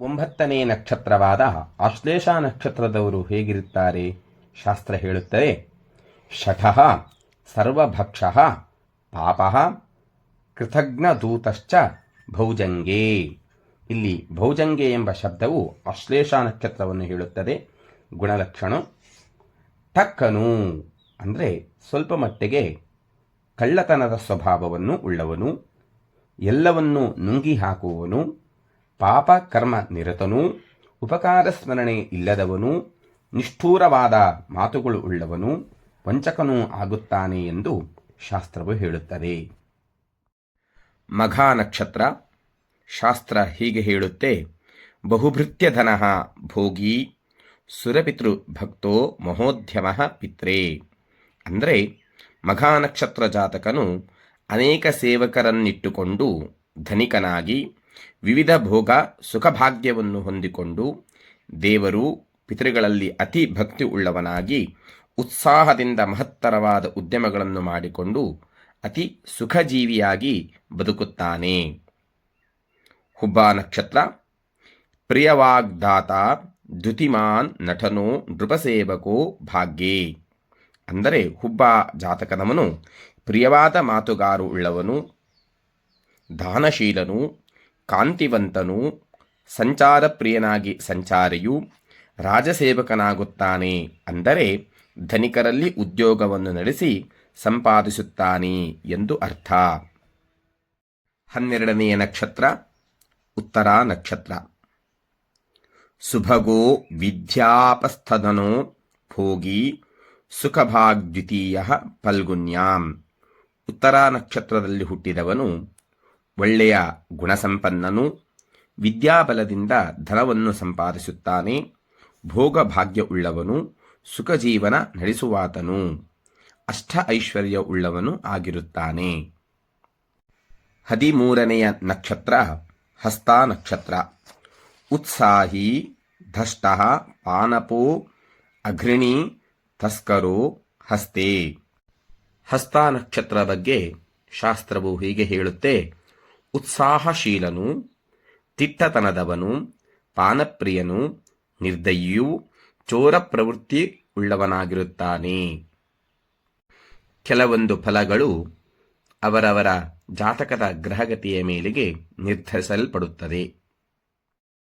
ಒಂಬತ್ತನೇ ನಕ್ಷತ್ರವಾದ ಆಶ್ಲೇಷ ನಕ್ಷತ್ರದವರು ಹೇಗಿರುತ್ತಾರೆ? ಶಾಸ್ತ್ರ ಹೇಳುತ್ತದೆ, ಶಠಃ, ಸರ್ವಭಕ್ಷ, ಪಾಪ, ಕೃತಜ್ಞದೂತಶ್ಚ, ಭೌಜಂಗೆ. ಇಲ್ಲಿ ಭೌಜಂಗೆ ಎಂಬ ಶಬ್ದವು ಆಶ್ಲೇಷ ನಕ್ಷತ್ರವನ್ನು ಹೇಳುತ್ತದೆ. ಗುಣಲಕ್ಷಣ ಟಕ್ಕನು, ಅಂದರೆ ಸ್ವಲ್ಪ ಮಟ್ಟಿಗೆ ಕಳ್ಳತನದ ಸ್ವಭಾವವನ್ನು ಉಳ್ಳವನು, ಎಲ್ಲವನ್ನೂ ನುಂಗಿ ಹಾಕುವವನು ಪಾಪ ಕರ್ಮ ನಿರತನೂ, ಉಪಕಾರ ಸ್ಮರಣೆ ಇಲ್ಲದವನು, ನಿಷ್ಠೂರವಾದ ಮಾತುಗಳು ಉಳ್ಳವನು, ವಂಚಕನೂ ಆಗುತ್ತಾನೆ ಎಂದು ಶಾಸ್ತ್ರವು ಹೇಳುತ್ತದೆ. ಮಘಾ ನಕ್ಷತ್ರ, ಶಾಸ್ತ್ರ ಹೀಗೆ ಹೇಳುತ್ತೆ, ಬಹುಭೃತ್ಯಧನ ಭೋಗಿ, ಸುರಪಿತೃ ಭಕ್ತೋ ಮಹೋದ್ಯಮ ಪಿತ್ರೇ. ಅಂದರೆ ಮಘಾನಕ್ಷತ್ರ ಜಾತಕನು ಅನೇಕ ಸೇವಕರನ್ನಿಟ್ಟುಕೊಂಡು ಧನಿಕನಾಗಿ ವಿವಿಧ ಭೋಗ ಸುಖಭಾಗ್ಯವನ್ನು ಹೊಂದಿಕೊಂಡು ದೇವರು ಪಿತೃಗಳಲ್ಲಿ ಅತಿ ಭಕ್ತಿ ಉಳ್ಳವನಾಗಿ ಉತ್ಸಾಹದಿಂದ ಮಹತ್ತರವಾದ ಉದ್ಯಮಗಳನ್ನು ಮಾಡಿಕೊಂಡು ಅತಿ ಸುಖಜೀವಿಯಾಗಿ ಬದುಕುತ್ತಾನೆ. ಹುಬ್ಬಾ ನಕ್ಷತ್ರ. ಪ್ರಿಯವಾಗ್ದಾತ ದ್ಯುತಿಮಾನ್ ನಟನೋ, ನೃಪಸೇವಕೋ, ಭಾಗ್ಯೇ. ಅಂದರೆ ಹುಬ್ಬಾ ಜಾತಕನವನು ಪ್ರಿಯವಾದ ಮಾತುಗಾರು ಉಳ್ಳವನು, ದಾನಶೀಲನು ಕಾಂತಿವಂತನು ಸಂಚಾರ ಪ್ರಿಯನಾಗಿ ಸಂಚಾರಿಯು ರಾಜಸೇವಕನಾಗುತ್ತಾನೆ ಅಂದರೆ ಧನಿಕರಲ್ಲಿ ಉದ್ಯೋಗವನ್ನು ನಡೆಸಿ ಸಂಪಾದಿಸುತ್ತಾನೆ ಎಂದು ಅರ್ಥ. ಹನ್ನೆರಡನೆಯ ನಕ್ಷತ್ರ, ಉತ್ತರ ನಕ್ಷತ್ರ. ಸುಭಗೋ ವಿದ್ಯಾಪಸ್ಥದನೋ ಭೋಗಿ ಸುಖಭಾಗ್ದ್ವಿತೀಯ ಫಲ್ಗುನ್ಯಾಂ ಉತ್ತರ ನಕ್ಷತ್ರದಲ್ಲಿ ಹುಟ್ಟಿದವನು ಒಳ್ಳೆಯ ಗುಣಸಂಪನ್ನನು ವಿದ್ಯಾಬಲದಿಂದ ಧನವನ್ನು ಸಂಪಾದಿಸುತ್ತಾನೆ ಭೋಗಭಾಗ್ಯ ಉಳ್ಳವನು ಸುಖಜೀವನ ನಡೆಸುವಾತನು, ಅಷ್ಟ ಐಶ್ವರ್ಯ ಉಳ್ಳವನು ಆಗಿರುತ್ತಾನೆ. ಹದಿಮೂರನೆಯ ನಕ್ಷತ್ರ, ಹಸ್ತ ನಕ್ಷತ್ರ. ಉತ್ಸಾಹಿ, ಧಷ್ಟ, ಪಾನಪೋ ಅಘೃಣಿ ತಸ್ಕರೋ, ಹಸ್ತೆ. ಹಸ್ತ ನಕ್ಷತ್ರ ಬಗ್ಗೆ ಶಾಸ್ತ್ರವು ಹೀಗೆ ಹೇಳುತ್ತೆ ಉತ್ಸಾಹಶೀಲನು ತಿಟ್ಟತನದವನು ಪಾನಪ್ರಿಯನು ನಿರ್ದಯಿಯೂ ಚೋರ ಪ್ರವೃತ್ತಿ ಉಳ್ಳವನಾಗಿರುತ್ತಾನೆ. ಕೆಲವೊಂದು ಫಲಗಳು ಅವರವರ ಜಾತಕದ ಗ್ರಹಗತಿಯ ಮೇಲೆಗೆ ನಿರ್ಧರಿಸಲ್ಪಡುತ್ತದೆ.